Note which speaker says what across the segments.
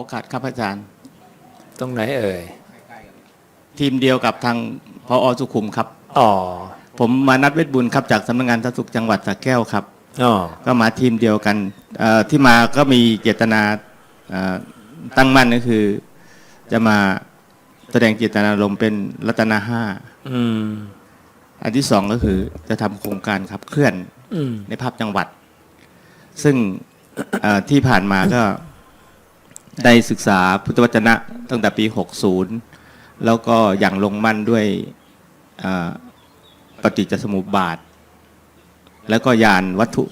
Speaker 1: เขาขาดครับอาจารย์
Speaker 2: ตรงไหนเอ่ย
Speaker 1: ทีมเดียวกับทางพอสุขุมครับ
Speaker 2: อ๋อ
Speaker 1: ผมมานัดเวทบุญครับจากสำนักงานสาธารณสุขจังหวัดสระแก้วครับ
Speaker 2: อ๋อ
Speaker 1: ก็มาทีมเดียวกันเอ่อที่มาก็มีเจตนาเอ่อตั้งมั่นก็คือ จะมาแสดงเจตนารมณ์เป็นรัตนาห้า
Speaker 2: อืม
Speaker 1: อันที่สองก็คือจะทำโครงการขับเคลื่อน
Speaker 2: อืม
Speaker 1: ในภาพจังหวัด ซึ่ง เอ่อที่ผ่านมาก็ ได้ศึกษาพุทธวจนะตั้งแต่ปี 60 แล้วก็อย่างลงมั่นด้วยปฏิจจสมุปบาท แล้วก็ยานวัตถุ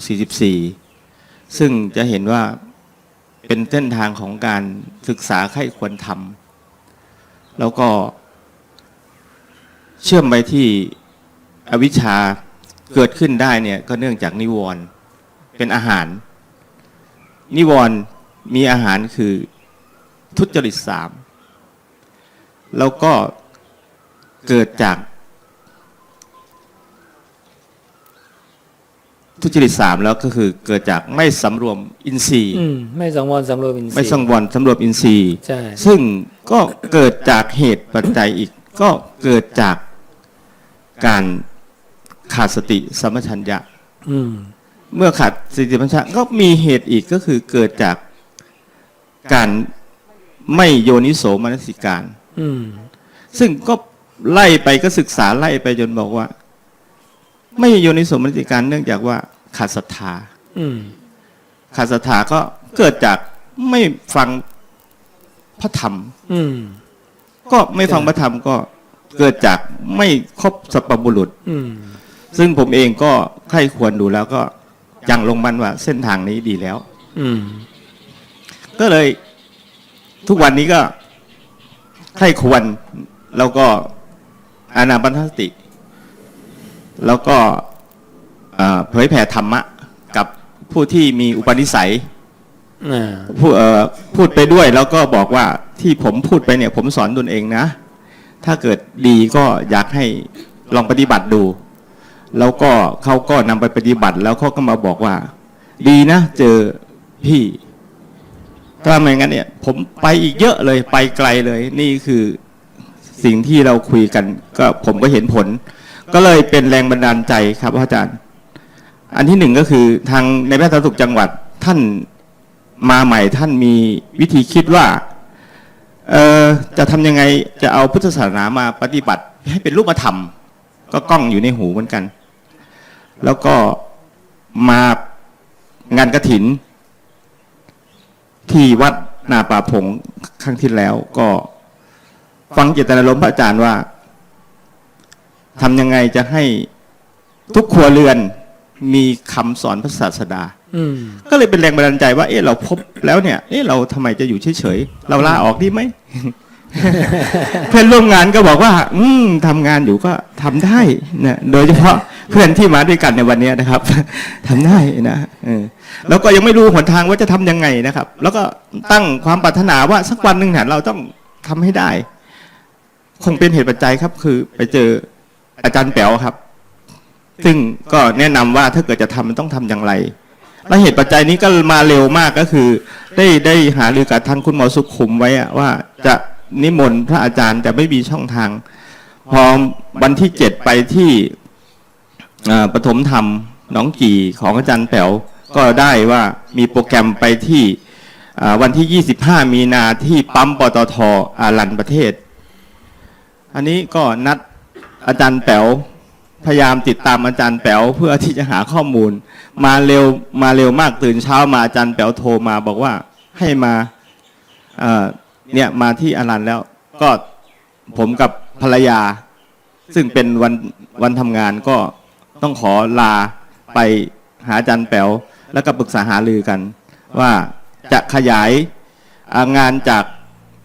Speaker 1: 44 ซึ่งจะเห็นว่าเป็นเส้นทางของการศึกษาใครควรทำแล้วก็เชื่อมไปที่อวิชชาเกิดขึ้นได้เนี่ยก็เนื่องจากนิวรณ์เป็นอาหาร นิวรณ์ มีอาหารคือทุจริตสามแล้วก็เกิดจาก ทุจริตสามแล้วก็คือเกิดจากไม่สำรวมอินทรีย์
Speaker 2: อืมไม่สังวรสำรวมอินทรีย์
Speaker 1: ไม่สังวรสำรวมอินทรีย์
Speaker 2: ใช่
Speaker 1: ซึ่งก็เกิดจากเหตุปัจจัยอีก ก็เกิดจากการขาดสติสมปชัญญะ
Speaker 2: อืม
Speaker 1: เมื่อขาดสติสมปชัญญะก็มีเหตุอีกก็คือเกิดจาก การไม่โยนิโสมนสิการ
Speaker 2: อืม
Speaker 1: ซึ่งก็ไล่ไปก็ศึกษาไล่ไปจนบอกว่า ไม่โยนิโสมนสิการเนื่องจากว่าขาดศรัทธา
Speaker 2: อืม
Speaker 1: ขาดศรัทธาก็เกิดจากไม่ฟังพระธรรม
Speaker 2: อืม
Speaker 1: ก็ไม่ฟังพระธรรมก็เกิดจากไม่ครบสัพพบุรุษ
Speaker 2: อืม
Speaker 1: ซึ่งผมเองก็ใคร่ควรดูแล้วก็ยังลงมันว่าเส้นทางนี้ดีแล้ว
Speaker 2: อืม
Speaker 1: ก็เลยทุกวันนี้ก็ใคร่ควรแล้วก็อานาปันสติ แล้วก็เอ่อเผยแผ่ธรรมะ กับผู้ที่มีอุปนิสัย
Speaker 2: อ่า
Speaker 1: พูดเอ่อพูดไปด้วยแล้วก็บอกว่าที่ผมพูดไปเนี่ย ผมสอนตนเองนะ ถ้าเกิดดีก็อยากให้ลองปฏิบัติดู แล้วก็เขาก็นำไปปฏิบัติ แล้วเขาก็มาบอกว่า ดีนะ เจอพี่ ถ้าไม่งั้นเนี่ย ผมไปอีกเยอะเลยไปไกลเลย นี่คือสิ่งที่เราคุยกัน ก็ผมก็เห็นผล ก็เลยเป็นแรงบันดาลใจครับพระอาจารย์ อันที่หนึ่งก็คือทางในแพทย์สาธารณสุขจังหวัดท่านมาใหม่ท่านมีวิธีคิดว่าเออจะทำยังไงจะเอาพุทธศาสนามาปฏิบัติให้เป็นรูปธรรม ก็กล้องอยู่ในหูเหมือนกัน แล้วก็มางานกระถิน ที่วัดนาป่าพงครั้งที่แล้วก็ ฟังเจตนารมณ์พระอาจารย์ว่าทำยังไงจะให้ทุกครัวเรือนมีคำสอนพระศาสดา
Speaker 2: อืม
Speaker 1: ก็เลยเป็นแรงบันดาลใจว่า เอ๊ะเราพบแล้วเนี่ย เอ๊ะเราทำไมจะอยู่เฉยๆ เราลาออกดีไหม เพื่อนร่วมงานก็บอกว่า อืมทำงานอยู่ก็ทำได้นะโดยเฉพาะเพื่อนที่มาด้วยกันในวันนี้นะครับทำได้นะอแล้วก็ยังไม่รู้หนทางว่าจะทำยังไงนะครับ แล้วก็ตั้งความปรารถนาว่าสักวันหนึ่งเนี่ยเราต้องทำให้ได้ คงเป็นเหตุปัจจัยครับ คือไปเจออาจารย์แป๋วครับ ซึ่งก็แนะนำว่าถ้าเกิดจะทำมันต้องทำอย่างไรและเหตุปัจจัยนี้ก็มาเร็วมากก็คือ ได้ได้หารือกับทางคุณหมอสุขุมไว้อะว่าจะ นิมนต์พระอาจารย์แต่ไม่มีช่องทาง พอวันที่เจ็ดไปที่เอ่อปฐมธรรมหนองกี่ของอาจารย์แป๋วก็ได้ว่ามีโปรแกรมไปที่เอ่อวันที่ 25 มีนาที่ปั๊มปตทอารันประเทศ อันนี้ก็นัดอาจารย์แป๋วพยายามติดตามอาจารย์แป๋วเพื่อที่จะหาข้อมูล มาเร็วมาเร็วมากตื่นเช้ามาอาจารย์แป๋วโทรมาบอกว่าให้มา เนี่ยมาที่อารันแล้วก็ผมกับภรรยา ซึ่งเป็นวันวันทำงานก็ต้องขอลาไปหาอาจารย์แป๋วแล้วก็ปรึกษาหารือกัน ว่าจะขยายงานจาก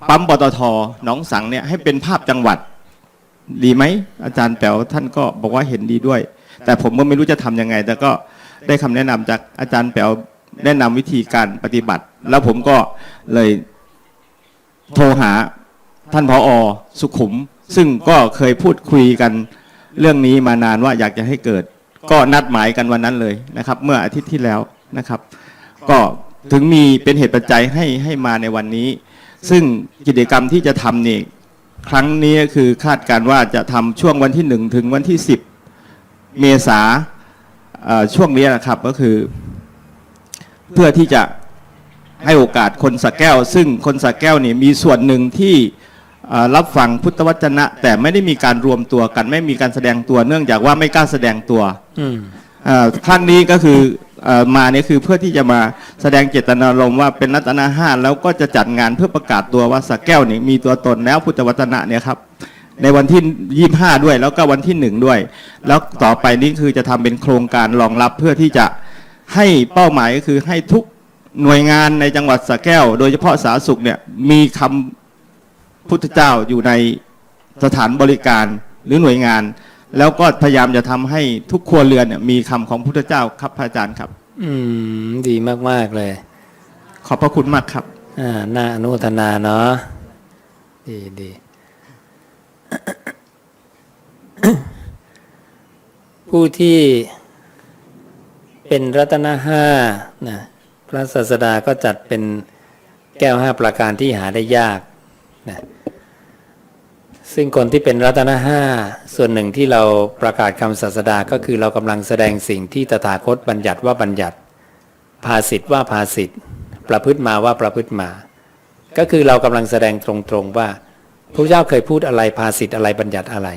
Speaker 1: ปั๊มปตทหนองสังเนี่ยให้เป็นภาพจังหวัดดีไหมอาจารย์แป๋วท่านก็บอกว่าเห็นดีด้วย แต่ผมก็ไม่รู้จะทำยังไง แต่ก็ได้คำแนะนำจากอาจารย์แป๋วแนะนำวิธีการปฏิบัติ แล้วผมก็เลย โทรหาท่านผอสุขุม ซึ่งก็เคยพูดคุยกันเรื่องนี้มานานว่าอยากจะให้เกิด ก็นัดหมายกันวันนั้นเลยนะครับ เมื่ออาทิตย์ที่แล้วนะครับ ก็ถึงมีเป็นเหตุปัจจัยให้ให้มาในวันนี้ ซึ่งกิจกรรมที่จะทำนี่ครั้งนี้คือคาดการณ์ว่าจะทำช่วงวันที่หนึ่งถึงวันที่สิบเมษาช่วงนี้นะครับก็คือ เพื่อที่จะ ให้โอกาสคนสระแก้ว ซึ่งคนสระแก้วนี่มีส่วนหนึ่งที่เอ่อรับฟังพุทธวจนะ แต่ไม่ได้มีการรวมตัวกัน ไม่มีการแสดงตัวเนื่องจากว่าไม่กล้าแสดงตัว
Speaker 2: อืม
Speaker 1: เอ่อครั้งนี้ก็คือเอ่อมาเนี่ยคือเพื่อที่จะมาแสดงเจตนารมณ์ว่าเป็นรัตนาห้าแล้วก็จะจัดงานเพื่อประกาศตัวว่าสระแก้วนี่มีตัวตนแล้วพุทธวจนะเนี่ยครับในวันที่ 25 ด้วย แล้วก็วันที่หนึ่งด้วย แล้วต่อไปนี้คือจะทำเป็นโครงการรองรับเพื่อที่จะให้เป้าหมายก็คือให้ทุก หน่วยงานในจังหวัดสระแก้ว โดยเฉพาะสาธารณสุขเนี่ยมีคำพุทธเจ้าอยู่ในสถานบริการหรือหน่วยงาน แล้วก็พยายามจะทำให้ทุกครัวเรือนเนี่ยมีคำของพุทธเจ้าครับพระอาจารย์ครับ
Speaker 2: อืม ดีมาก ๆ เลย
Speaker 1: ขอบพระคุณมากครับ
Speaker 2: อ่าน่าอนุโมทนาเนาะดีดี ผู้ที่เป็นรัตนห้านะพ ระศาสดาก็จัดเป็นแก้วห้าประการที่หาได้ยากนะซึ่งคนที่เป็นรัตนห้าส่วนหนึ่งที่เราประกาศคำศาสดาก็คือเรากำลังแสดงสิ่งที่ตถาคตบัญญัติว่าบัญญัติ ภาสิทธ์ว่าภาสิทธ์ประพฤติมาว่าประพฤติมา ก็คือเรากำลังแสดงตรงๆว่าพระเจ้าเคยพูดอะไรภาสิทธ์อะไรบัญญัติอะไร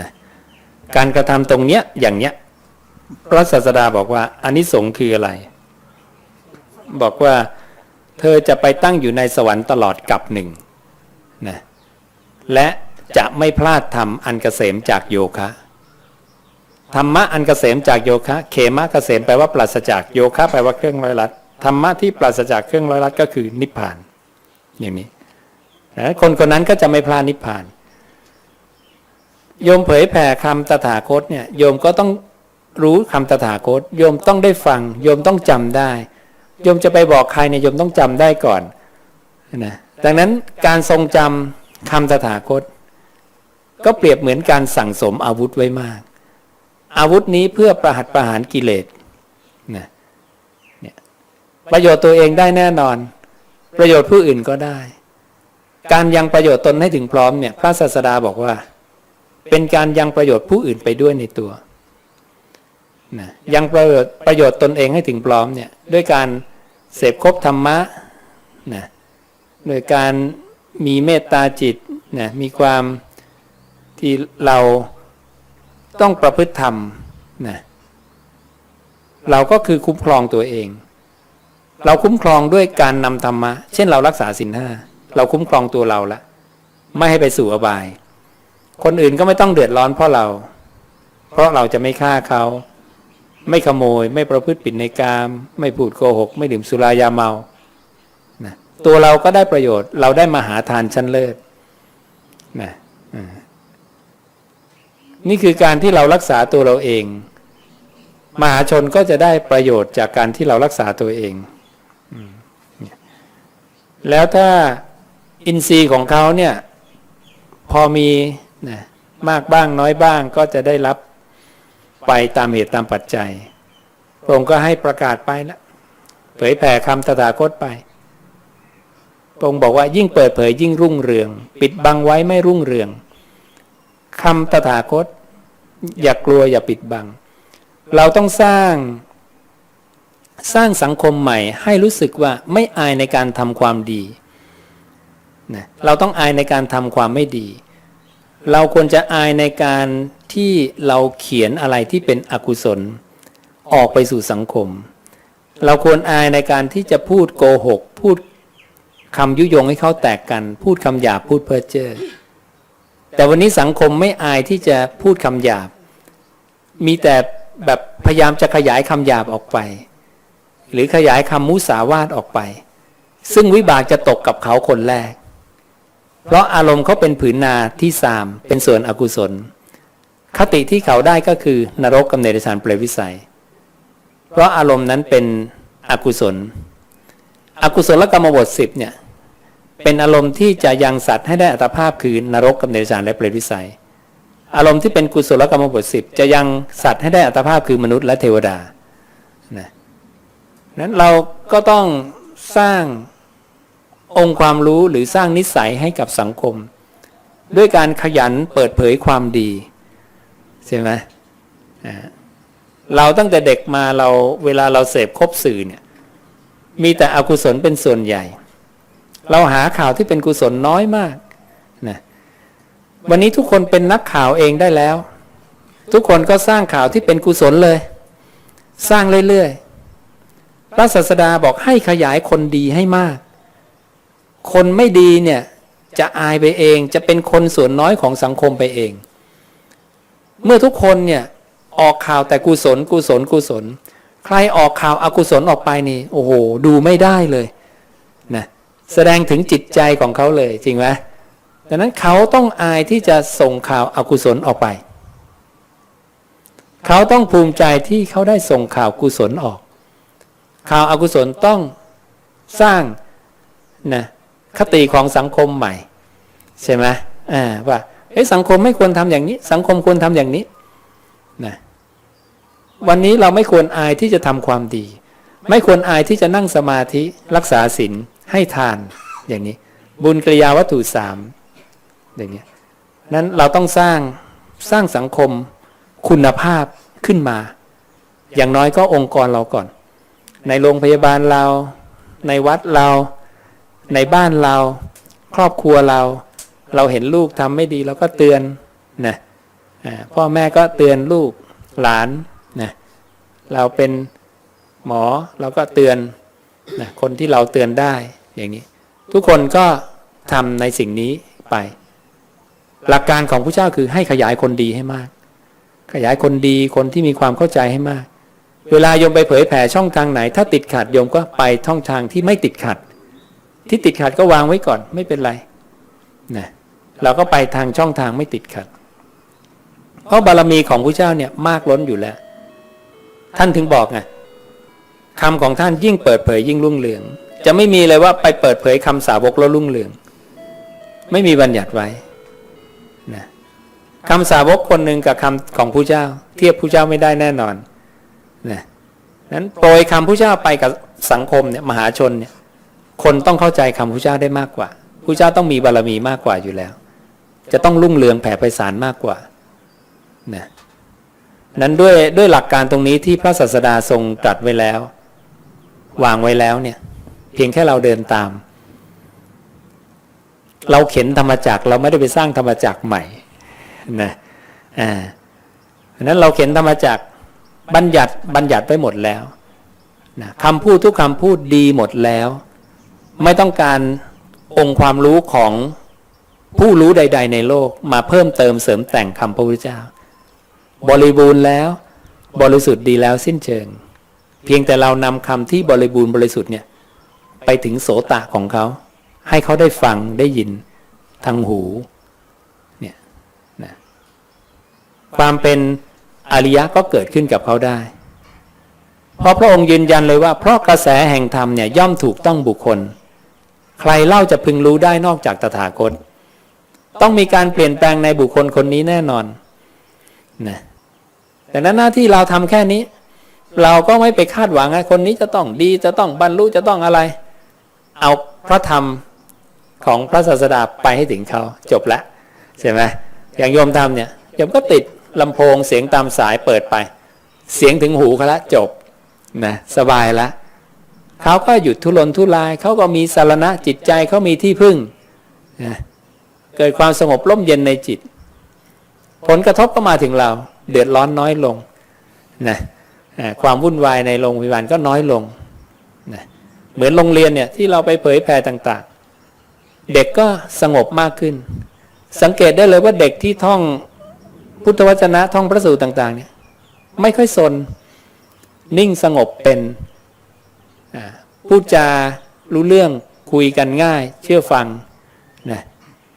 Speaker 2: นะการกระทำตรงเนี้ยอย่างเนี้ยพระศาสดาบอกว่าอันนี้สงส์คืออะไร บอกว่าเธอจะไปตั้งอยู่ในสวรรค์ตลอดกับหนึ่งนะและจะไม่พลาดทำอันเกษมจากโยคะธรรมะอันเกษมจากโยคะ เขมะเกษมแปลว่าปราศจากโยคะแปลว่าเครื่องร้อยลัดธรรมะที่ปราศจากเครื่องร้อยลัดก็คือนิพพาน อย่างนี้นะคนคนนั้นก็จะไม่พลาดนิพพาน โยมเผยแผ่คำตถาคตเนี่ยโยมก็ต้องรู้คำตถาคต โยมต้องได้ฟัง โยมต้องจำได้ โยมจะไปบอกใครเนี่ยโยมต้องจำได้ก่อนนะดังนั้นการทรงจำคำตถาคต ก็เปรียบเหมือนการสั่งสมอาวุธไว้มาก อาวุธนี้เพื่อประหัตประหารกิเลสนะเนี่ยประโยชน์ตัวเองได้แน่นอน ประโยชน์ผู้อื่นก็ได้ การยังประโยชน์ตนให้ถึงพร้อมเนี่ยพระศาสดาบอกว่า เป็นการยังประโยชน์ผู้อื่นไปด้วยในตัวนะยังประโยชน์ประโยชน์ตนเองให้ถึงพร้อมเนี่ยด้วยการ เสพคบธรรมะนะโดยการมีเมตตาจิตนะมีความที่เราต้องประพฤติธรรมนะเราก็คือคุ้มครองตัวเอง เราคุ้มครองด้วยการนำธรรมะ เช่นเรารักษาสินห้าเราคุ้มครองตัวเราละไม่ให้ไปสู่อบาย คนอื่นก็ไม่ต้องเดือดร้อนเพราะเรา เพราะเราจะไม่ฆ่าเขา ไม่ขโมย ไม่ประพฤติผิดในกามไม่พูดโกหก ไม่ดื่มสุรายาเมานะตัวเราก็ได้ประโยชน์ เราได้มหาทานชั้นเลิศนะนี่คือการที่เรารักษาตัวเราเอง มหาชนก็จะได้ประโยชน์จากการที่เรารักษาตัวเอง แล้วถ้าอินทรีย์ของเขาเนี่ยพอมีนะมากบ้างน้อยบ้างก็จะได้รับ ไปตามเหตุตามปัจจัยพระองค์ก็ให้ประกาศไปแล้วเผยแผ่คำตถาคตไปพระองค์บอกว่ายิ่งเปิดเผยยิ่งรุ่งเรือง ปิดบังไว้ไม่รุ่งเรืองคำตถาคต อย่ากลัวอย่าปิดบัง เราต้องสร้าง สร้างสังคมใหม่ ให้รู้สึกว่าไม่อายในการทำความดีนะเราต้องอายในการทำความไม่ดี เราควรจะอายในการ ที่เราเขียนอะไรที่เป็นอกุศล ออกไปสู่สังคม เราควรอายในการที่จะพูดโกหก พูดคำยุยงให้เขาแตกกัน พูดคำหยาบพูดเพ้อเจ้อแต่วันนี้สังคมไม่อายที่จะพูดคำหยาบ มีแต่แบบพยายามจะขยายคำหยาบออกไป หรือขยายคำมุสาวาทออกไป ซึ่งวิบากจะตกกับเขาคนแรก เพราะอารมณ์เขาเป็นผืนนาที่สามเป็นส่วนอกุศล คติที่เขาได้ก็คือนรกกำเนิดสารเปรตวิสัย เพราะอารมณ์นั้นเป็นอกุศล อกุศลกรรมบทสิบเนี่ยเป็นอารมณ์ที่จะยังสัตว์ให้ได้อัตภาพคือนรกกำเนิดสารและเปรตวิสัย อารมณ์ที่เป็นกุศลกรรมบทสิบจะยังสัตว์ให้ได้อัตภาพคือมนุษย์และเทวดานะนั้นเราก็ต้องสร้างองค์ความรู้หรือสร้างนิสัยให้กับสังคม ด้วยการขยันเปิดเผยความดี ใช่ไหมเราตั้งแต่เด็กมาเราเวลาเราเสพคบสื่อเนี่ย มีแต่อกุศลเป็นส่วนใหญ่ เราหาข่าวที่เป็นกุศลน้อยมากนะวันนี้ทุกคนเป็นนักข่าวเองได้แล้ว ทุกคนก็สร้างข่าวที่เป็นกุศลเลย สร้างเรื่อยๆพระศาสดาบอกให้ขยายคนดีให้มาก คนไม่ดีเนี่ยจะอายไปเองจะเป็นคนส่วนน้อยของสังคมไปเอง เมื่อทุกคนเนี่ยออกข่าวแต่กุศลกุศลกุศล ใครออกข่าวอากุศลออกไปนี่ โอ้โห ดูไม่ได้เลยนะแสดงถึงจิตใจของเขาเลยจริงไหมดังนั้นเขาต้องอายที่จะส่งข่าวอากุศลออกไป เขาต้องภูมิใจที่เขาได้ส่งข่าวกุศลออก ข่าวอากุศลต้องสร้างนะคติของสังคมใหม่ ใช่ไหมอ่าว่า เอ้สังคมไม่ควรทำอย่างนี้ สังคมควรทำอย่างนี้นะวันนี้เราไม่ควรอายที่จะทำความดี ไม่ควรอายที่จะนั่งสมาธิรักษาศีลให้ทานอย่างนี้ บุญกริยาวัตถุสามอย่างนี้นั้นเราต้องสร้างสร้างสังคมคุณภาพขึ้นมา อย่างน้อยก็องค์กรเราก่อน ในโรงพยาบาลเรา ในวัดเรา ในบ้านเรา ครอบครัวเรา เราเห็นลูกทำไม่ดีเราก็เตือนนะพ่อแม่ก็เตือนลูกหลานนะเราเป็นหมอเราก็เตือนนะคนที่เราเตือนได้อย่างนี้ ทุกคนก็ทำในสิ่งนี้ไป หลักการของพระเจ้าคือให้ขยายคนดีให้มาก ขยายคนดีคนที่มีความเข้าใจให้มาก เวลาโยมไปเผยแผ่ช่องทางไหน ถ้าติดขัดโยมก็ไปช่องทางที่ไม่ติดขัด ที่ติดขัดก็วางไว้ก่อนไม่เป็นไรนะ เราก็ไปทางช่องทางไม่ติดขัด เพราะบารมีของพระเจ้าเนี่ยมากล้นอยู่แล้ว ท่านถึงบอกไงคำของท่านยิ่งเปิดเผยยิ่งรุ่งเรือง จะไม่มีเลยว่าไปเปิดเผยคำสาวกแล้วรุ่งเรือง ไม่มีบัญญัติไว้นะคำสาวกคนหนึ่งกับคำของผู้เจ้า เทียบผู้เจ้าไม่ได้แน่นอนนะนั้นโปรยคำผู้เจ้าไปกับสังคมเนี่ยมหาชนเนี่ยคนต้องเข้าใจคำผู้เจ้าได้มากกว่าผู้เจ้าต้องมีบารมีมากกว่าอยู่แล้ว จะต้องรุ่งเรืองแผ่ไพศาลมากกว่านะนั้นด้วยด้วยหลักการตรงนี้ที่พระศาสดาทรงตรัสไว้แล้ว วางไว้แล้วเนี่ย เพียงแค่เราเดินตาม เราเข็นธรรมจักรเราไม่ได้ไปสร้างธรรมจักรใหม่นะอ่านั้นเราเข็นธรรมจักรบัญญัติบัญญัติไปหมดแล้วนะคำพูดทุกคำพูดดีหมดแล้ว ไม่ต้องการองค์ความรู้ของ ผู้รู้ใด ๆ ในโลกมาเพิ่มเติมเสริมแต่งคำพระพุทธเจ้า บริบูรณ์แล้ว บริสุทธิ์ดีแล้วสิ้นเชิง เพียงแต่เรานำคำที่บริบูรณ์บริสุทธิ์เนี่ยไปถึงโสตะของเขา ให้เขาได้ฟังได้ยินทางหูเนี่ยนะความเป็นอริยะก็เกิดขึ้นกับเขาได้เพราะพระองค์ยืนยันเลยว่าเพราะกระแสแห่งธรรมเนี่ยย่อมถูกต้องบุคคล ใครเล่าจะพึงรู้ได้นอกจากตถาคต ต้องมีการเปลี่ยนแปลงในบุคคลคนนี้แน่นอนนะแต่นั้นหน้าที่เราทำแค่นี้ เราก็ไม่ไปคาดหวังว่าคนนี้จะต้องดีจะต้องบรรลุจะต้องอะไร เอาพระธรรมของพระศาสดาไปให้ถึงเขาจบแล้วใช่ไหมอย่างโยมทำเนี่ยโยมก็ติดลำโพงเสียงตามสายเปิดไป เสียงถึงหูเขาละจบนะสบายละเขาก็หยุดทุรนทุรายเขาก็มีสารณะจิตใจเขามีที่พึ่งนะ เกิดความสงบร่มเย็นในจิต ผลกระทบก็มาถึงเรา เดือดร้อนน้อยลงนะความวุ่นวายในโรงพยาบาลก็น้อยลงนะเหมือนโรงเรียนเนี่ยที่เราไปเผยแผ่ต่างๆ เด็กก็สงบมากขึ้น สังเกตได้เลยว่าเด็กที่ท่องพุทธวจนะท่องพระสูตรต่าง ๆ เนี่ย ไม่ค่อยสนนิ่งสงบเป็นพูดจารู้เรื่องคุยกันง่าย เชื่อฟังนะ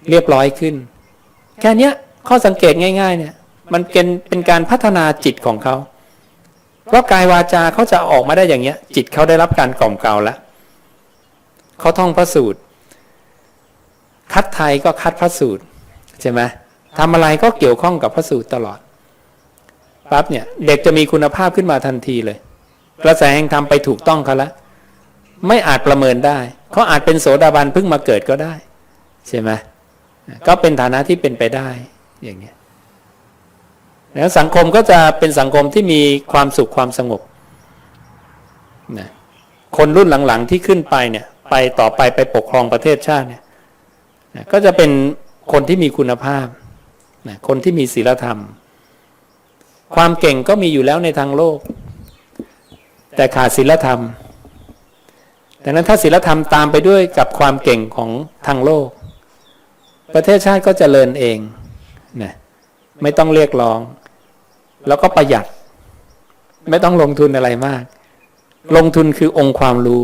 Speaker 2: เรียบร้อยขึ้น แค่เนี้ยข้อสังเกตง่าย ๆ เนี่ย มันเป็นเป็นการพัฒนาจิตของเขา เพราะกายวาจาเขาจะออกมาได้อย่างเงี้ย จิตเขาได้รับการกล่อมเกลาแล้วเขาท่องพระสูตร คัดไทยก็คัดพระสูตรใช่ไหมทำอะไรก็เกี่ยวข้องกับพระสูตรตลอดปั๊บเนี่ย เด็กจะมีคุณภาพขึ้นมาทันทีเลยกระแสแห่งธรรมไปถูกต้องเขาล้วไม่อาจประเมินได้เขาอาจเป็นโสดาบันเพิ่งมาเกิดก็ได้ ใช่ไหม ก็เป็นฐานะที่เป็นไปได้อย่างเงี้ยแล้วสังคมก็จะเป็นสังคมที่มีความสุขความสงบนะคนรุ่นหลังๆที่ขึ้นไปเนี่ย ไปต่อไปไปปกครองประเทศชาติเนี่ยนะก็จะเป็นคนที่มีคุณภาพนะคนที่มีศีลธรรม ความเก่งก็มีอยู่แล้วในทางโลก แต่ขาดศีลธรรมดังนั้นถ้าศีลธรรมตามไปด้วยกับความเก่งของทางโลก ประเทศชาติก็จเจริญเองนะไม่ต้องเรียกร้อง แล้วก็ประหยัด ไม่ต้องลงทุนอะไรมาก ลงทุนคือองค์ความรู้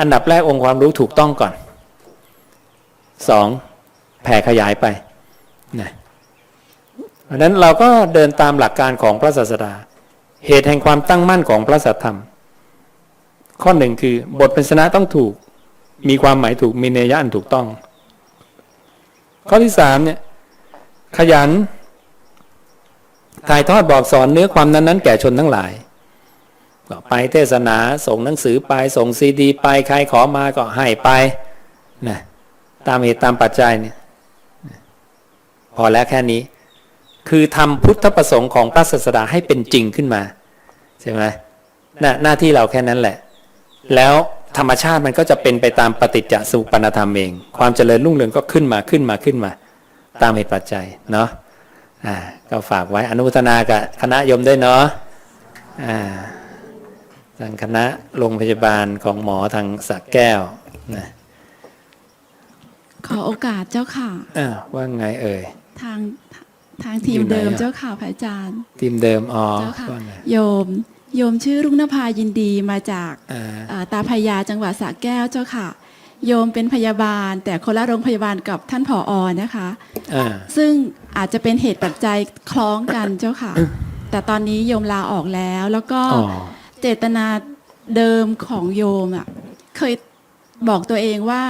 Speaker 2: อันดับแรกองค์ความรู้ถูกต้องก่อนสองแผ่ขยายไปนะเพราะนั้นเราก็เดินตามหลักการของพระศาสดา เหตุแห่งความตั้งมั่นของพระสัทธรรม ข้อหนึ่งคือบทเป็นชนะต้องถูก มีความหมายถูกมีเนยยะอันถูกต้อง ข้อที่สามเนี่ย ขยัน ถ่ายทอดบอกสอนเนื้อความนั้นๆแก่ชนทั้งหลายก็ไปเทศนาส่งหนังสือไปส่งซีดี ไปใครขอมาก็ให้ไปนะตามเหตุตามปัจจัยเนี่ยพอแล้วแค่นี้ คือทำพุทธประสงค์ของพระศาสดาให้เป็นจริงขึ้นมา ใช่ไหมหน้าหน้าที่เราแค่นั้นแหละ แล้ว ธรรมชาติมันก็จะเป็นไปตามปฏิจจสุปนธรรมเอง ความเจริญรุ่งเรืองก็ขึ้นมาขึ้นมาขึ้นมา ตามเหตุปัจจัยเนาะอ่าก็ฝากไว้อนุโมทนากับคณะโยมด้วยเนาะอ่าทางคณะโรงพยาบาลของหมอทางสักแก้วนะ
Speaker 3: ขอโอกาสเจ้าค่ะ
Speaker 2: อ้าวว่าไงเอ่ย
Speaker 3: ทางทางทีม
Speaker 2: อยู่ไหน
Speaker 3: เดิม
Speaker 2: อะ
Speaker 3: เจ้าค่ะพระอาจารย์
Speaker 2: ทีมเดิมอ๋อ
Speaker 3: เจ้าค่ะ
Speaker 2: ว่าไง
Speaker 3: โยม โยมชื่อรุ่งนภายินดีมาจาก
Speaker 2: อ่า
Speaker 3: เอ่อตาพยาจังหวัดสระแก้วเจ้าค่ะ โยมเป็นพยาบาล แต่คนละโรงพยาบาลกับท่านผออนะคะ
Speaker 2: อ่า
Speaker 3: ซึ่งอาจจะเป็นเหตุปัจจัยคล้องกันเจ้าค่ะ แต่ตอนนี้โยมลาออกแล้ว แล้วก็
Speaker 2: อ๋อ
Speaker 3: เจตนาเดิมของโยมอะเคยบอกตัวเองว่า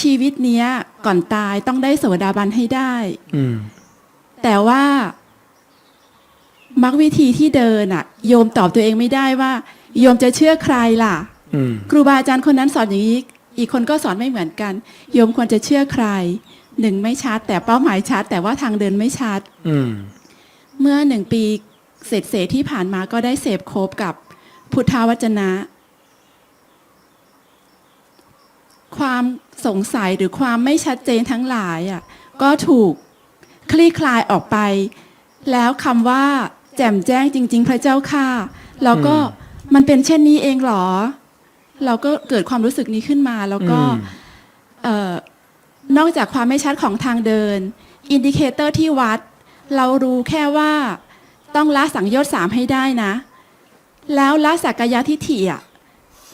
Speaker 3: ชีวิตเนี้ยก่อนตายต้องได้โสดาบันให้ได้
Speaker 2: อืม
Speaker 3: แต่ว่า มักวิธีที่เดินอะโยมตอบตัวเองไม่ได้ว่า โยมจะเชื่อใครล่ะ
Speaker 2: อืม
Speaker 3: ครูบาอาจารย์คนนั้นสอนอย่างนี้ อีกคนก็สอนไม่เหมือนกัน โยมควรจะเชื่อใครหนึ่งไม่ชัด แต่เป้าหมายชัด แต่ว่าทางเดินไม่ชัด
Speaker 2: อืม
Speaker 3: เมื่อหนึ่งปีเศษเศษๆที่ผ่านมาก็ได้เสพคบกับพุทธวจนะ ความสงสัยหรือความไม่ชัดเจนทั้งหลายอะก็ถูกคลี่คลายออกไป แล้วคำว่า แจ่มแจ้งจริง ๆ พระเจ้าค่ะเราก็
Speaker 2: อืม
Speaker 3: มันเป็นเช่นนี้เองเหรอ เราก็เกิดความรู้สึกนี้ขึ้นมา แล้วก็
Speaker 2: อืม
Speaker 3: เอ่อนอกจากความไม่ชัดของทางเดิน อินดิเคเตอร์ที่วัด เรารู้แค่ว่าต้องละสังโยชน์สามให้ได้นะ แล้วละสักกายทิฏฐิอะ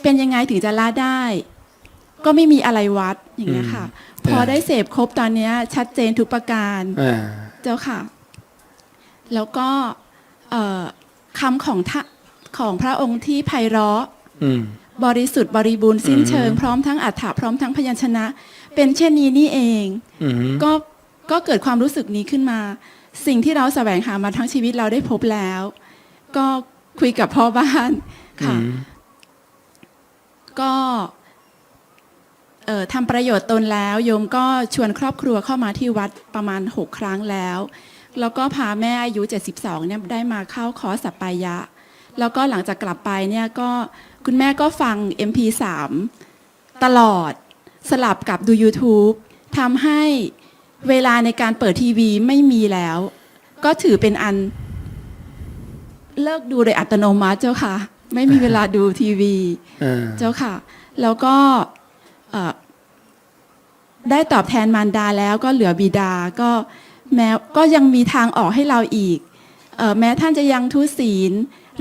Speaker 3: เป็นยังไงถึงจะละได้ ก็ไม่มีอะไรวัดอย่างเงี้ยค่ะ พอได้เสพครบตอนเนี้ย ชัดเจนทุกประการ
Speaker 2: อ่า
Speaker 3: เจ้าค่ะ แล้วก็ เอ่อคำของทะของพระองค์ที่ไพเราะ
Speaker 2: อืม
Speaker 3: บริสุทธิ์บริบูรณ์สิ้นเชิง
Speaker 2: อืม
Speaker 3: พร้อมทั้งอัฏฐะพร้อมทั้งพยัญชนะ เป็นเช่นนี้นี่เอง
Speaker 2: อืม
Speaker 3: ก็ก็เกิดความรู้สึกนี้ขึ้นมา สิ่งที่เราแสวงหามาทั้งชีวิตเราได้พบแล้ว ก็คุยกับพ่อบ้านค่ะ
Speaker 2: อืม
Speaker 3: ก็เอ่อทำประโยชน์ตนแล้ว โยมก็ชวนครอบครัวเข้ามาที่วัดประมาณ6ครั้งแล้ว แล้วก็พาแม่อายุ 72เนี่ยได้มาเข้าคอร์สสัปปายะ แล้วก็หลังจากกลับไปเนี่ยก็คุณแม่ก็ฟัง MP3 ตลอดสลับกับดู YouTube ทำให้เวลาในการเปิดทีวีไม่มีแล้ว ก็ถือเป็นอันเลิกดูโดยอัตโนมัติเจ้าค่ะ ไม่มีเวลาดูทีวี
Speaker 2: อ่า
Speaker 3: เจ้าค่ะ แล้วก็เอ่อได้ตอบแทนมารดาแล้วก็เหลือบิดาก็ แม้ก็ยังมีทางออกให้เราอีกเออแม้ท่านจะยังทุศีล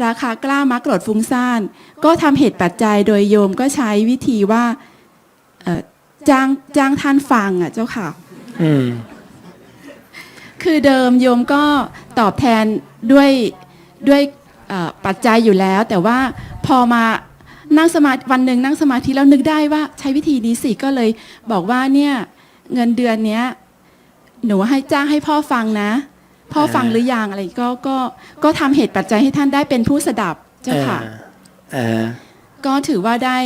Speaker 3: ราคากล้ามักโกรธฟุ้งซ่าน ก็ทำเหตุปัจจัยโดยโยมก็ใช้วิธีว่าเอ่อจ้างจ้างท่านฟังอะเจ้าค่ะ
Speaker 2: อืม
Speaker 3: คือเดิมโยมก็ตอบแทนด้วยด้วยเอ่อปัจจัยอยู่แล้ว แต่ว่าพอมานั่งสมาธิวันหนึ่งนั่งสมาธิแล้วนึกได้ว่าใช้วิธีนี้สิก็เลยบอกว่าเนี่ยเงินเดือนเนี้ย หนูให้จ้างให้พ่อฟังนะ พ่อฟังหรือยังอะไรก็ก็ก็ทำเหตุปัจจัยให้ท่านได้เป็นผู้สดับเจ้าค่ะ
Speaker 2: อ่า
Speaker 3: ก็ถือว่าได้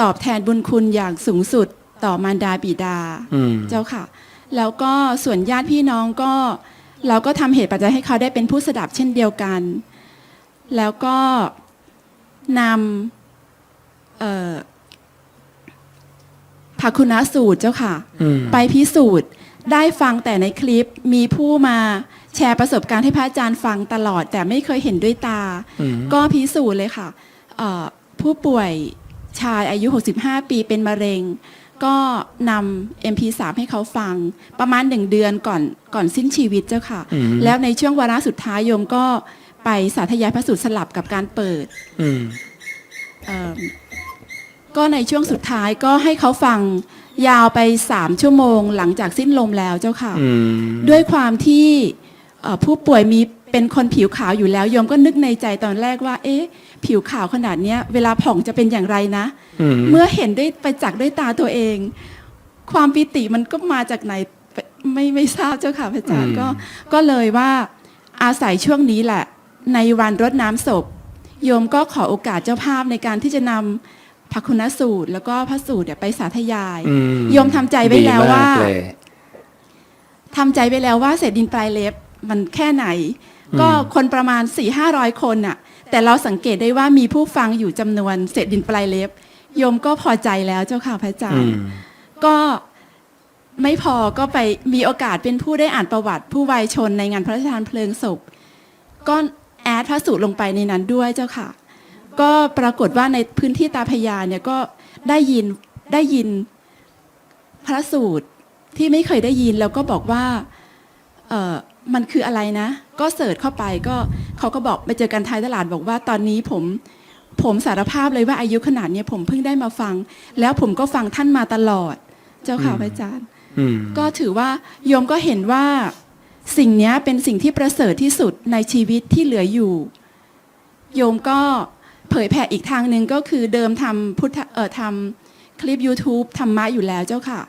Speaker 3: ตอบแทนบุญคุณอย่างสูงสุดต่อมารดาบิดา
Speaker 2: อืม
Speaker 3: เจ้าค่ะ แล้วก็ส่วนญาติพี่น้องก็ เราก็ทำเหตุปัจจัยให้เขาได้เป็นผู้สดับเช่นเดียวกัน แล้วก็นำเอ่อภาคุณสูตรเจ้าค่ะ
Speaker 2: อืม
Speaker 3: ไปพิสูจน์ ได้ฟังแต่ในคลิปมีผู้มาแชร์ประสบการณ์ให้พระอาจารย์ฟังตลอด แต่ไม่เคยเห็นด้วยตา
Speaker 2: อืม
Speaker 3: ก็พิสูจน์เลยค่ะเอ่อผู้ป่วยชายอายุ 65 ปีเป็นมะเร็ง ก็นำ MP3 ให้เขาฟัง ประมาณหนึ่งเดือนก่อนก่อนสิ้นชีวิตเจ้าค่ะ
Speaker 2: อืม
Speaker 3: แล้วในช่วงวาระสุดท้ายโยมก็ไปสาธยายพระสูตรสลับกับการเปิด
Speaker 2: อืม
Speaker 3: เอิ่มก็ในช่วงสุดท้ายก็ให้เขาฟัง ยาวไปสามชั่วโมงหลังจากสิ้นลมแล้วเจ้าค่ะ
Speaker 2: อืม
Speaker 3: ด้วยความที่เอ่อผู้ป่วยมีเป็นคนผิวขาวอยู่แล้วโยมก็นึกในใจตอนแรกว่า เอ๊ะ ผิวขาวขนาดเนี้ย เวลาผ่องจะเป็นอย่างไรนะ
Speaker 2: อืม
Speaker 3: เมื่อเห็นได้ไปจักด้วยตาตัวเอง ความปิติมันก็มาจากไหนไม่ไม่ทราบเจ้าค่ะพระอาจารย์ก็ก็เลยว่าอาศัยช่วงนี้แหละ ในวันรดน้ำศพ โยมก็ขอโอกาสเจ้าภาพในการที่จะนำ พระคุณสูตร แล้วก็พระสูตรเนี่ยไปสาธยาย
Speaker 2: อื
Speaker 3: โยมทำใจไว้แล้วว่า
Speaker 2: ดีมกเลย
Speaker 3: ทำใจไปแล้วว่าเศษดินปลายเล็บมันแค่ไหน ก็คนประมาณ4ี่ห้าร้อยคนน่ะ แต่เราสังเกตได้ว่ามีผู้ฟังอยู่จำนวนเศษดินปลายเล็บ โยมก็พอใจแล้วเจ้าค่ะพระอาจาร
Speaker 2: อื
Speaker 3: ย์
Speaker 2: ม
Speaker 3: ก็ไม่พอก็ไปมีโอกาสเป็นผู้ได้อ่านประวัติ ผู้วัยชนในงานพระราชทานเพลิงศพก็แอดพระสูตรลงไปในนั้นด้วยเจ้าค่ะ ก็ปรากฏว่าในพื้นที่ตาพระยาเนี่ยก็ได้ยินได้ยินพระสูตรที่ไม่เคยได้ยินแล้วก็บอกว่าเออมันคืออะไรนะ ก็เสิร์ชเข้าไปก็เขาก็บอกไปเจอกันท้ายตลาดบอกว่าตอนนี้ผมผมสารภาพเลยว่าอายุขนาดเนี้ยผมเพิ่งได้มาฟัง แล้วผมก็ฟังท่านมาตลอด เจ้าค่ะพระอาจารย์
Speaker 2: อืม
Speaker 3: ก็ถือว่าโยมก็เห็นว่าสิ่งเนี้ยเป็นสิ่งที่ประเสริฐที่สุดในชีวิตที่เหลืออยู่ โยมก็ เผยแผ่อีกทางหนึ่งก็คือเดิมทำพุทธเอ่อทำคลิป YouTube ธรรมะอยู่แล้วเจ้าค่ะ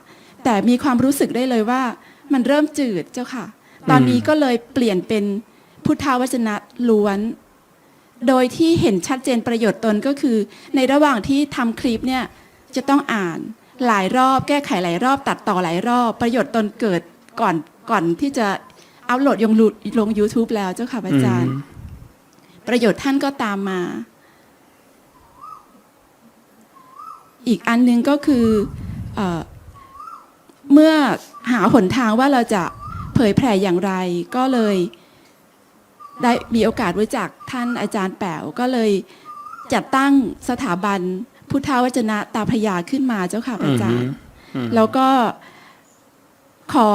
Speaker 3: แต่มีความรู้สึกได้เลยว่ามันเริ่มจืดเจ้าค่ะ ตอนนี้ก็เลยเปลี่ยนเป็นพุทธวจนะล้วน โดยที่เห็นชัดเจนประโยชน์ตนก็คือ ในระหว่างที่ทำคลิปเนี่ยจะต้องอ่านหลายรอบแก้ไขหลายรอบตัดต่อหลายรอบ ประโยชน์ตนเกิดก่อนก่อนที่จะอัพโหลดลงรูลง YouTube แล้วเจ้าค่ะอาจารย์ ประโยชน์ท่านก็ตามมา อีกอันหนึงก็คือเออเมื่อหาหนทางว่าเราจะเผยแผ่อย่างไรก็เลยได้มีโอกาสรู้จักท่านอาจารย์แป๋วก็เลยจัดตั้งสถาบันพุทธวจนะตาพระยาขึ้นมาเจ้าค่ะอาจารย์
Speaker 2: อืม
Speaker 3: แล้วก็ขอ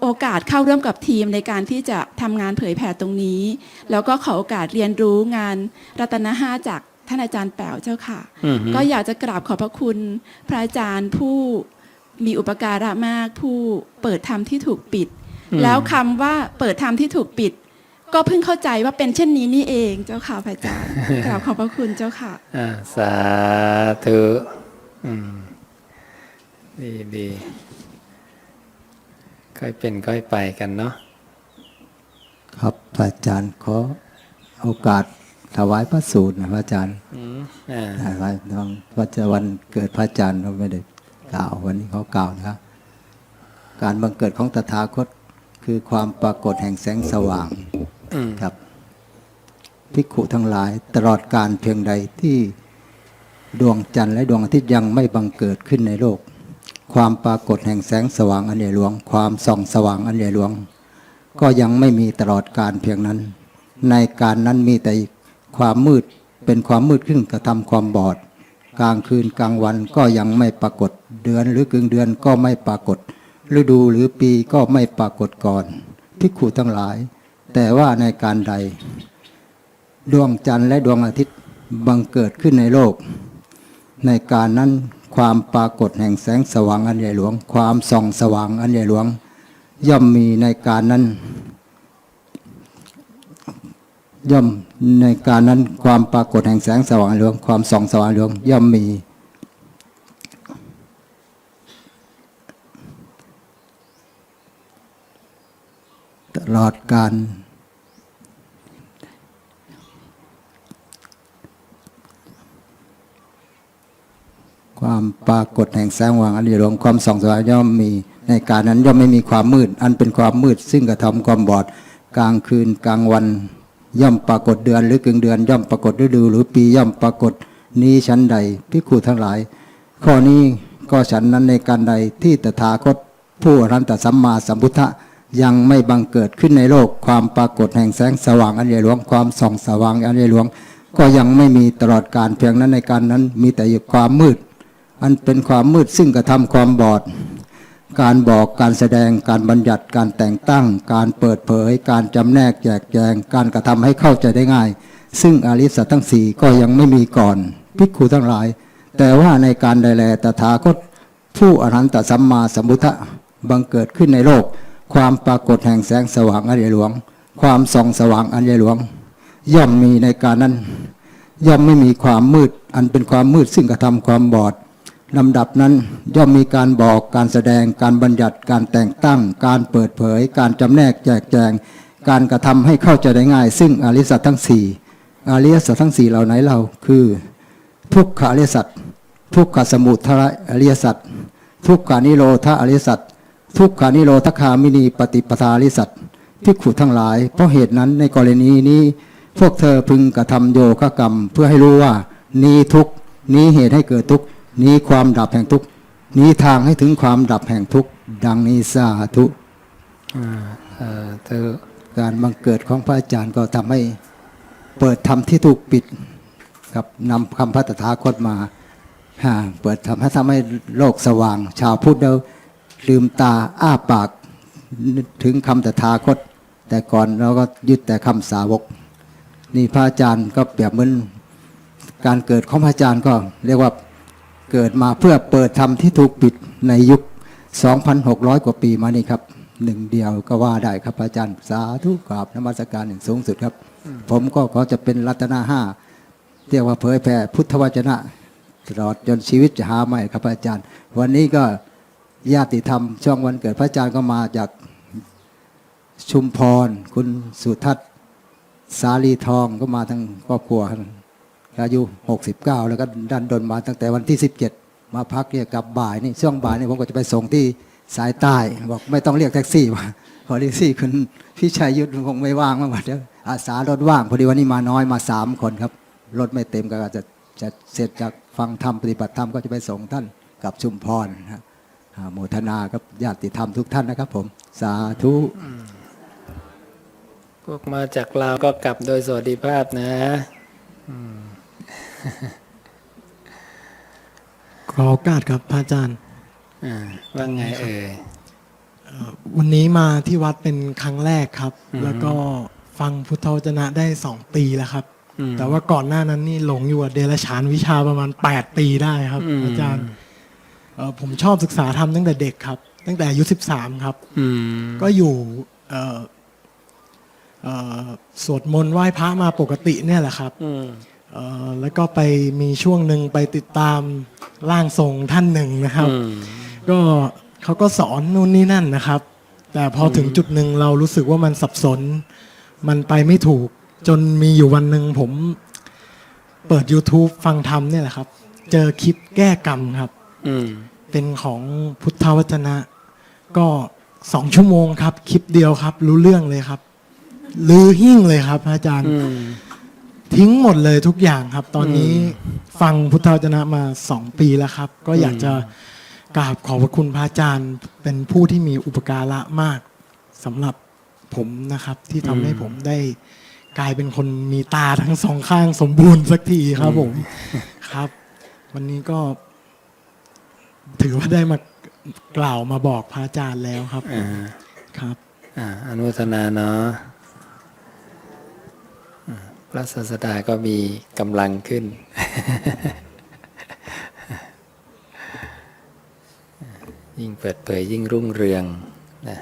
Speaker 3: โอกาสเข้าร่วมกับทีมในการที่จะทำงานเผยแผ่ตรงนี้ แล้วก็ขอโอกาสเรียนรู้งานรัตนห้าจาก ท่านอาจารย์แป๋วเจ้าค่ะ
Speaker 2: อืม
Speaker 3: ก็อยากจะกราบขอบพระคุณพระอาจารย์ผู้มีอุปการะมากผู้เปิดธรรมที่ถูกปิด แล้วคำว่าเปิดธรรมที่ถูกปิด ก็เพิ่งเข้าใจว่าเป็นเช่นนี้นี่เองเจ้าค่ะพระอาจารย์กราบขอบพระคุณเจ้าค่ะ
Speaker 2: อ่าสาธุอืมดีดีค่อยเป็นค่อยไปกันเนาะ
Speaker 4: ครับพระอาจารย์ขอโอกาส ถวายพระสูตรนะพระอาจารย์
Speaker 2: อืมอ่า
Speaker 4: ถวายน้องว่าจะวันเกิดพระอาจารย์เราไม่ได้กล่าววันนี้เขากล่าวนะครับการบังเกิดของตถาคตคือความปรากฏแห่งแสงสว่าง
Speaker 2: อืม
Speaker 4: ครับภิกขุทั้งหลายตลอดการเพียงใดที่ดวงจันทร์และดวงอาทิตย์ยังไม่บังเกิดขึ้นในโลก ความปรากฏแห่งแสงสว่างอันใหญ่หลวง ความส่องสว่างอันใหญ่หลวง ก็ยังไม่มีตลอดการเพียงนั้น ในการนั้นมีแต่ ความมืดเป็นความมืดขึ้นกระทำความบอด กลางคืนกลางวันก็ยังไม่ปรากฏ เดือนหรือกึ่งเดือนก็ไม่ปรากฏ ฤดูหรือปีก็ไม่ปรากฏก่อนภิกขุทั้งหลาย แต่ว่าในการใด ดวงจันทร์และดวงอาทิตย์บังเกิดขึ้นในโลก ในการนั้นความปรากฏแห่งแสงสว่างอันใหญ่หลวง ความส่องสว่างอันใหญ่หลวง ย่อมมีในการนั้น ย่อมในการนั้นความปรากฏแห่งแสงสว่างอันหลวง ความส่องสว่างหลวง ย่อมมี ตลอดการความปรากฏแห่งแสงสว่างอันเดียวหลวงความส่องสว่างย่อมมีในการนั้นย่อมไม่มีความมืด อันเป็นความมืดซึ่งกระทำความบอด กลางคืนกลางวัน ย่อมปรากฏเดือนหรือกึ่งเดือนย่อมปรากฏฤดู หรือปีย่อมปรากฏนี้ชั้นใดพิคูทั้งหลาย ข้อนี้ก็ฉันนั้นในการใดที่ตถาคตผู้รันตสัมมาสัมพุทธะยังไม่บังเกิดขึ้นในโลกความปรากฏแห่งแสงสว่างอันใหญ่หลวงความส่องสว่างอันใหญ่หลวง ก็ยังไม่มีตลอดการเพียงนั้นในการนั้นมีแต่ความมืด อันเป็นความมืดซึ่งกระทำความบอด การบอกการแสดงการบัญญัติการแต่งตั้ง การเปิดเผย การจำแนกแจกแจง การกระทำให้เข้าใจได้ง่าย ซึ่งอริสัจทั้งสี่ก็ยังไม่มีก่อนภิกขุทั้งหลาย แต่ว่าในการใดแลตถาคตผู้อรหันตสัมมาสัมพุทธะบังเกิดขึ้นในโลก ความปรากฏแห่งแสงสว่างอันใหญ่หลวง ความส่องสว่างอันใหญ่หลวง ย่อมมีในการนั้น ย่อมไม่มีความมืด อันเป็นความมืดซึ่งกระทำความบอด ลำดับนั้นย่อมมีการบอกการแสดงการบัญญัติการแต่งตั้ง การเปิดเผย การจำแนกแจกแจง การกระทำให้เข้าใจได้ง่าย ซึ่งอริสัจทั้งสี่อริยสัจทั้งสี่เหล่าไหนเราคือ ทุกขอริยสัจทุกขสมุทยอริยสัจทุกขานิโรธอริยสัจทุกขานิโรธคามินีปฏิปทาอริยสัจพิกขุทั้งหลาย เพราะเหตุนั้นในกรณีนี้ พวกเธอพึงกระทำโยคะกรรม เพื่อให้รู้ว่า นี้ทุกนี้เหตุให้เกิดทุกข์ นี้ความดับแห่งทุกข์นี้ทางให้ถึงความดับแห่งทุกข์ดังนี้สาธุ
Speaker 2: เธอ
Speaker 4: การบังเกิดของพระอาจารย์ก็ทำให้เปิดธรรมที่ถูกปิดครับนำคำพระตถาคตมาเปิดทำให้ทำให้โลกสว่าง ชาวพุทธเราลืมตาอ้าปากนึกถึงคำตถาคต แต่ก่อนเราก็ยึดแต่คำสาวก นี่พระอาจารย์ก็เปรียบเหมือนการเกิดของพระอาจารย์ก็เรียกว่า เกิดมาเพื่อเปิดธรรมที่ถูกปิดในยุค 2,600 กว่าปีมานี่ครับหนึ่งเดียวก็ว่าได้ครับอาจารย์ สาธุกราบนมัสการอย่างสูงสุดครับ ผมก็ขอจะเป็นรัตนาห้าเรียกว่าเผยแผ่พุทธวจนะ ตลอดจนชีวิตจะหาไม่ครับอาจารย์ วันนี้ก็ญาติธรรม ช่วงวันเกิดพระอาจารย์ก็มาจากชุมพร คุณสุทัศน์สาลีทองก็มาทั้งครอบครัว อายุ69 แล้วก็ดันดนมาตั้งแต่วันที่ 17 มาพักเนี่ยกลับบ่ายนี่ช่วงบ่ายนี่ผมก็จะไปส่งที่สายใต้บอกไม่ต้องเรียกแท็กซี่มาพอแท็กซี่คุณพี่ชัยยุทธคงไม่ว่างมากว่าเดี๋ยวอาสารถว่างพอดีวันนี้มาน้อยมาสามคนครับรถไม่เต็มก็จะจะเสร็จจากฟังธรรมปฏิบัติธรรมก็จะไปส่งท่านกับชุมพรนะฮะโมทนากับญาติธรรมทุกท่านนะครับผมสาธุ
Speaker 2: พวกมาจากลาวก็กลับโดยสวัสดิภาพนะ
Speaker 5: ขอโอกาสครับพระอาจารย์
Speaker 2: อ่าว่าไงเอ่ย
Speaker 5: เอ่อวันนี้มาที่วัดเป็นครั้งแรกครับ
Speaker 2: อือฮึ
Speaker 5: แล้วก็ฟังพุทธวจนะได้สองปีแล้วครับ
Speaker 2: อืม
Speaker 5: แต่ว่าก่อนหน้านั้นนี่หลงอยู่กับเดรัจฉานวิชาประมาณ 8 ปีได้ครับ
Speaker 2: อืม
Speaker 5: อาจารย์เอ่อผมชอบศึกษาธรรมตั้งแต่เด็กครับ ตั้งแต่อายุ 13 ครับ
Speaker 2: อืม
Speaker 5: ก็อยู่เอ่อเอ่อสวดมนต์ไหว้พระมาปกติเนี่ยแหละครับ
Speaker 2: อืม
Speaker 5: เอ่อ แล้วก็ไปมีช่วงหนึ่งไปติดตามร่างทรงท่านหนึ่งนะครับ
Speaker 2: อืม
Speaker 5: ก็เขาก็สอนนู่นนี่นั่นนะครับ แต่พอถึงจุดหนึ่งเรารู้สึกว่ามันสับสน มันไปไม่ถูก จนมีอยู่วันหนึ่งผมเปิด YouTube ฟังธรรมเนี่ยแหละครับ เจอคลิปแก้กรรมครับ
Speaker 2: อืม
Speaker 5: เป็นของพุทธวจนะ ก็สองชั่วโมงครับ คลิปเดียวครับ รู้เรื่องเลยครับลือหิ่งเลยครับพระอาจารย์
Speaker 2: อืม
Speaker 5: ทิ้งหมดเลยทุกอย่างครับ ตอนนี้
Speaker 2: อืม
Speaker 5: ฟังพุทธวจนะมาสองปีแล้วครับ ก็อยากจะกราบขอบพระคุณพระอาจารย์ เป็นผู้ที่มีอุปการะมากสำหรับผมนะครับ ที่ทำให้ผมได้กลายเป็นคนมีตาทั้งสองข้างสมบูรณ์สักทีครับผมครับ วันนี้ก็ ถือว่าได้มากล่าวมาบอกพระอาจารย์แล้วครับ
Speaker 2: อ่า
Speaker 5: ครับ
Speaker 2: อ่าอนุโมทนาเนาะอ่า พระศาสดาก็มีกำลังขึ้น ยิ่งเปิดเผยยิ่งรุ่งเรืองนะ